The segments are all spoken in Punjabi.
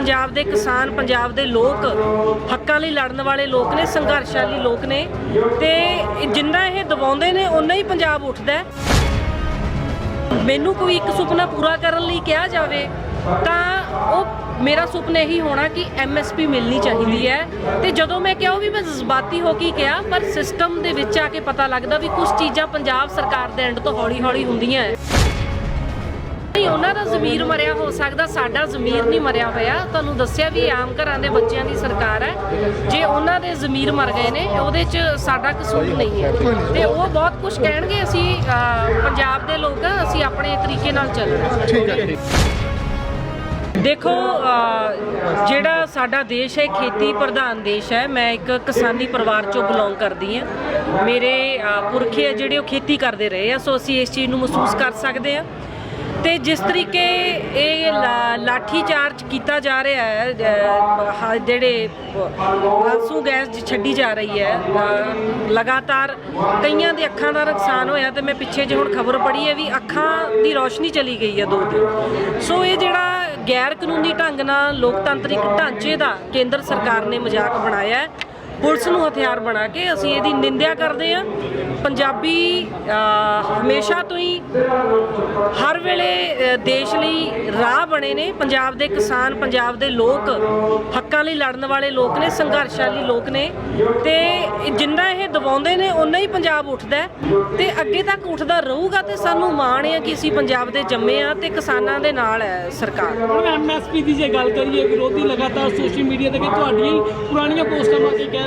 ਪੰਜਾਬ ਦੇ ਕਿਸਾਨ, ਪੰਜਾਬ ਦੇ ਲੋਕ ਹੱਕਾਂ ਲਈ ਲੜਨ ਵਾਲੇ ਲੋਕ ਨੇ, ਸੰਘਰਸ਼ਾਲੀ ਲੋਕ ਨੇ ਤੇ ਜਿੰਨਾ ਇਹ ਦਬਾਉਂਦੇ ਨੇ ਉਨਾ ਹੀ ਪੰਜਾਬ ਉੱਠਦਾ ਹੈ। ਮੈਨੂੰ ਕੋਈ ਇੱਕ ਸੁਪਨਾ ਪੂਰਾ ਕਰਨ ਲਈ ਕਿਹਾ ਜਾਵੇ ਤਾਂ ਉਹ ਮੇਰਾ ਸੁਪਨਾ ਇਹੀ ਹੋਣਾ ਕਿ ਐਮਐਸਪੀ ਮਿਲਣੀ ਚਾਹੀਦੀ ਹੈ। ਤੇ ਜਦੋਂ ਮੈਂ ਕਿਹਾ, ਉਹ ਵੀ ਮੈਂ ਜਜ਼ਬਾਤੀ ਹੋ ਕੇ ਕਿਹਾ, ਪਰ ਸਿਸਟਮ ਦੇ ਵਿੱਚ ਆ ਕੇ ਪਤਾ ਲੱਗਦਾ ਵੀ ਕੁਝ ਚੀਜ਼ਾਂ ਪੰਜਾਬ ਸਰਕਾਰ ਦੇ ਐਂਡ ਤੋਂ ਹੌਲੀ-ਹੌਲੀ ਹੁੰਦੀਆਂ ਹੈ। ਨਹੀਂ ਉਹਨਾਂ ਦਾ ਜ਼ਮੀਰ ਮਰਿਆ ਹੋ ਸਕਦਾ ਸਾਡਾ ਜ਼ਮੀਰ ਨਹੀਂ ਮਰਿਆ ਹੋਇਆ। ਤੁਹਾਨੂੰ ਦੱਸਿਆ ਵੀ ਆਮ ਘਰਾਂ ਦੇ ਬੱਚਿਆਂ ਦੀ ਸਰਕਾਰ ਹੈ। ਜੇ ਉਹਨਾਂ ਦੇ ਜ਼ਮੀਰ ਮਰ ਗਏ ਨੇ ਉਹਦੇ 'ਚ ਸਾਡਾ ਕਸੂਰ ਨਹੀਂ ਹੈ। ਤੇ ਉਹ ਬਹੁਤ ਕੁਝ ਕਹਿਣਗੇ ਅਸੀਂ ਅਹ, ਪੰਜਾਬ ਦੇ ਲੋਕ ਹਾਂ, ਅਸੀਂ ਆਪਣੇ ਤਰੀਕੇ ਨਾਲ ਚੱਲਣਾ ਠੀਕ ਹੈ ਦੇਖੋ ਜਿਹੜਾ ਸਾਡਾ ਦੇਸ਼ ਹੈ ਖੇਤੀ ਪ੍ਰਧਾਨ ਦੇਸ਼ ਹੈ। ਮੈਂ ਇੱਕ ਕਿਸਾਨੀ ਪਰਿਵਾਰ ਚੋਂ ਬਿਲੋਂਗ ਕਰਦੀ ਹਾਂ। ਮੇਰੇ ਪੁਰਖੇ ਆ ਜਿਹੜੇ ਉਹ ਖੇਤੀ ਕਰਦੇ ਰਹੇ ਆ ਸੋ ਅਸੀਂ ਇਸ ਚੀਜ਼ ਨੂੰ ਮਹਿਸੂਸ ਕਰ ਸਕਦੇ ਹਾਂ। ਤੇ ਜਿਸ ਤਰੀਕੇ ਇਹ ਲਾ- ਲਾਠੀ ਚਾਰਜ ਕੀਤਾ ਜਾ ਰਿਹਾ ਹੈ ਜਿਹੜੇ ਆਂਸੂ ਗੈਸ ਛੱਡੀ ਜਾ ਰਹੀ ਹੈ ਲਗਾਤਾਰ ਕਈਆਂ ਦੇ ਅੱਖਾਂ ਦਾ ਨੁਕਸਾਨ ਹੋਇਆ ਤੇ ਮੈਂ ਪਿੱਛੇ ਜੇ ਹੁਣ ਖਬਰ ਪੜ੍ਹੀ ਹੈ ਵੀ ਅੱਖਾਂ ਦੀ ਰੋਸ਼ਨੀ ਚਲੀ ਗਈ ਹੈ ਦੋ ਦਿਨ। ਸੋ ਇਹ ਜਿਹੜਾ ਗੈਰ ਕਾਨੂੰਨੀ ਢੰਗ ਨਾਲ ਲੋਕਤੰਤਰਿਕ ਢਾਂਚੇ ਦਾ ਕੇਂਦਰ ਸਰਕਾਰ ਨੇ ਮਜ਼ਾਕ ਬਣਾਇਆ ਹੈ ਪੁਲਿਸ ਨੂੰ ਹਥਿਆਰ ਬਣਾ ਕੇ ਅਸੀਂ ਇਹਦੀ ਨਿੰਦਿਆ ਕਰਦੇ ਹਾਂ। ਪੰਜਾਬੀ ਹਮੇਸ਼ਾ ਤੋਂ ਹੀ ਹਰ ਵੇਲੇ ਦੇਸ਼ ਲਈ ਰਾਹ ਬਣੇ ਨੇ। ਪੰਜਾਬ ਦੇ ਕਿਸਾਨ, ਪੰਜਾਬ ਦੇ ਲੋਕ ਹੱਕਾਂ ਲਈ ਲੜਨ ਵਾਲੇ ਲੋਕ ਨੇ, ਸੰਘਰਸ਼ਾਲੀ ਲੋਕ ਨੇ। ਤੇ ਜਿੰਨਾ ਇਹ ਦਬਾਉਂਦੇ ਨੇ ਉਨਾ ਹੀ ਪੰਜਾਬ ਉੱਠਦਾ ਹੈ। ਤੇ ਅੱਗੇ ਤੱਕ ਉੱਠਦਾ ਰਹੂਗਾ ਤੇ ਸਾਨੂੰ ਮਾਣ ਹੈ ਕਿ ਅਸੀਂ ਪੰਜਾਬ ਦੇ ਜੰਮੇ ਆ ਤੇ ਕਿਸਾਨਾਂ ਦੇ ਨਾਲ ਹੈ ਸਰਕਾਰ। ਹੁਣ ਐਮਐਸਪੀ ਦੀ ਜੇ ਗੱਲ ਕਰੀਏ, ਵਿਰੋਧੀ ਲਗਾਤਾਰ ਸੋਸ਼ਲ ਮੀਡੀਆ ਤੇ ਕਿ ਤੁਹਾਡੀਆਂ ਹੀ ਪੁਰਾਣੀਆਂ ਪੋਸਟਾਂ ਮਾ ਕੇ ਕਹਿ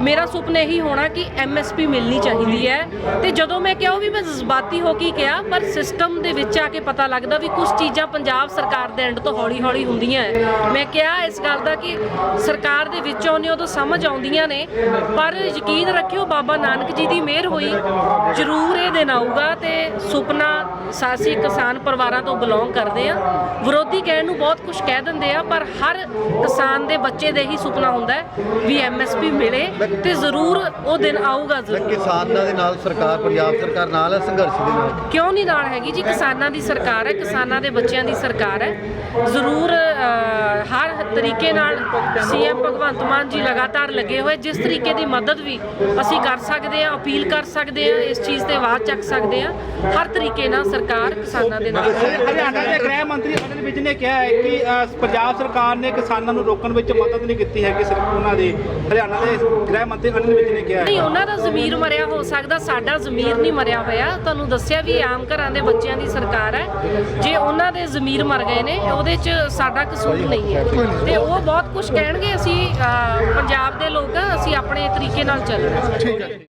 ਮੇਰਾ ਸੁਪਨਾ ਇਹੀ ਹੋਣਾ ਕਿ ਐਮਐਸਪੀ ਮਿਲਣੀ ਚਾਹੀਦੀ ਹੈ। ਤੇ ਜਦੋਂ ਮੈਂ ਕਿਹਾ ਉਹ ਵੀ ਮੈਂ ਜਜ਼ਬਾਤੀ ਹੋ ਕੇ ਕਿਹਾ, ਪਰ ਸਿਸਟਮ ਦੇ ਵਿੱਚ ਆ ਕੇ ਪਤਾ ਲੱਗਦਾ ਵੀ ਕੁਝ ਚੀਜ਼ਾਂ ਪੰਜਾਬ ਸਰਕਾਰ ਦੇ ਐਂਡ ਤੋਂ ਹੌਲੀ-ਹੌਲੀ ਹੁੰਦੀਆਂ ਹੈ ਮੈਂ ਕਿਹਾ ਇਸ ਗੱਲ ਦਾ ਕਿ ਸਰਕਾਰ ਦੇ ਵਿੱਚ ਆਉਂਦੇ ਉਦੋਂ ਸਮਝ ਆਉਂਦੀਆਂ ਨੇ, ਪਰ ਯਕੀਨ ਰੱਖਿਓ ਬਾਬਾ ਨਾਨਕ ਜੀ ਦੀ ਮਿਹਰ ਹੋਈ, ਜ਼ਰੂਰ ਇਹ ਦਿਨ ਆਊਗਾ ਤੇ ਸੁਪਨਾ ਸਾਸੀ ਕਿਸਾਨ ਪਰਿਵਾਰਾਂ ਤੋਂ ਬਿਲੋਂਗ ਕਰਦੇ ਆ। ਵਿਰੋਧੀ ਕਹਿਣ ਨੂੰ ਬਹੁਤ ਕੁਝ ਕਹਿ ਦਿੰਦੇ ਆ, ਪਰ ਹਰ ਕਿਸਾਨ ਦੇ ਬੱਚੇ ਦੇ ਹੀ ਸੁਪਨਾ ਹੁੰਦਾ ਹੈ ਵੀ ਐਮਐਸਪੀ ਮਿਲੇ। ਤੇ ਜ਼ਰੂਰ ਉਹ ਦਿਨ ਆਊਗਾ ਜ਼ਰੂਰ। ਕਿਸਾਨਾਂ ਦੇ ਨਾਲ ਸਰਕਾਰ ਪੰਜਾਬ ਸਰਕਾਰ ਨਾਲ ਹੈ ਸੰਘਰਸ਼ ਦੇ ਨਾਲ? ਕਿਉਂ ਨਹੀਂ ਨਾਲ ਹੈਗੀ ਜੀ? ਕਿਸਾਨਾਂ ਦੀ ਸਰਕਾਰ ਹੈ ਕਿਸਾਨਾਂ ਦੇ ਬੱਚਿਆਂ ਦੀ ਸਰਕਾਰ ਹੈ। ਜ਼ਰੂਰ ਹਰ ਤਰੀਕੇ ਨਾਲ ਸੀਐਮ ਭਗਵੰਤ ਮਾਨ ਜੀ ਲਗਾਤਾਰ ਲੱਗੇ ਹੋਏ। ਜਿਸ ਤਰੀਕੇ ਦੀ ਮਦਦ ਵੀ ਅਸੀਂ ਕਰ ਸਕਦੇ ਹਾਂ ਅਪੀਲ ਕਰ ਸਕਦੇ ਹਾਂ ਇਸ ਚੀਜ਼ ਤੇ ਆਵਾਜ਼ ਚੱਕ ਸਕਦੇ ਹਾਂ ਹਰ ਤਰੀਕੇ ਨਾਲ ਸਰਕਾਰ ਕਿਸਾਨਾਂ ਦੇ ਨਾਲ ਹੈ। ਹਰਿਆਣਾ ਦੇ ਗ੍ਰਹਿ ਮੰਤਰੀ ਅਨਿਲ ਵਿਜ ਨੇ ਕਿਹਾ ਹੈ ਕਿ ਪੰਜਾਬ ਸਰਕਾਰ ਨੇ ਕਿਸਾਨਾਂ ਨੂੰ ਰੋਕਣ ਵਿੱਚ ਮਦਦ ਨਹੀਂ ਕੀਤੀ ਹੈਗੀ ਸਿਰਫ ਉਹਨਾਂ ਦੇ। ਹਰਿਆਣਾ ਦੇ ਗ੍ਰਹਿ ਮੰਤਰੀ ਅਨਿਲ ਵਿਜ ਨੇ ਕਿਹਾ ਨਹੀਂ ਉਹਨਾਂ ਦਾ ਜ਼ਮੀਰ ਮਰਿਆ ਹੋ ਸਕਦਾ ਸਾਡਾ ਜ਼ਮੀਰ ਨਹੀਂ ਮਰਿਆ ਹੋਇਆ। ਤੁਹਾਨੂੰ ਦੱਸਿਆ ਵੀ ਆਮ ਘਰਾਂ ਦੇ ਬੱਚਿਆਂ ਦੀ ਸਰਕਾਰ ਹੈ। ਜੇ ਉਹਨਾਂ ਦੇ ਜ਼ਮੀਰ ਮਰ ਗਏ ਨੇ ਉਹਦੇ 'ਚ ਸਾਡਾ ਕਸੂਰ ਨਹੀਂ ਹੈ। ਤੇ ਉਹ ਬਹੁਤ ਕੁਝ ਕਹਿਣਗੇ ਅਸੀਂ ਪੰਜਾਬ ਦੇ ਲੋਕ ਅਸੀਂ ਆਪਣੇ ਤਰੀਕੇ ਨਾਲ ਚੱਲਣਾ ਠੀਕ ਹੈ।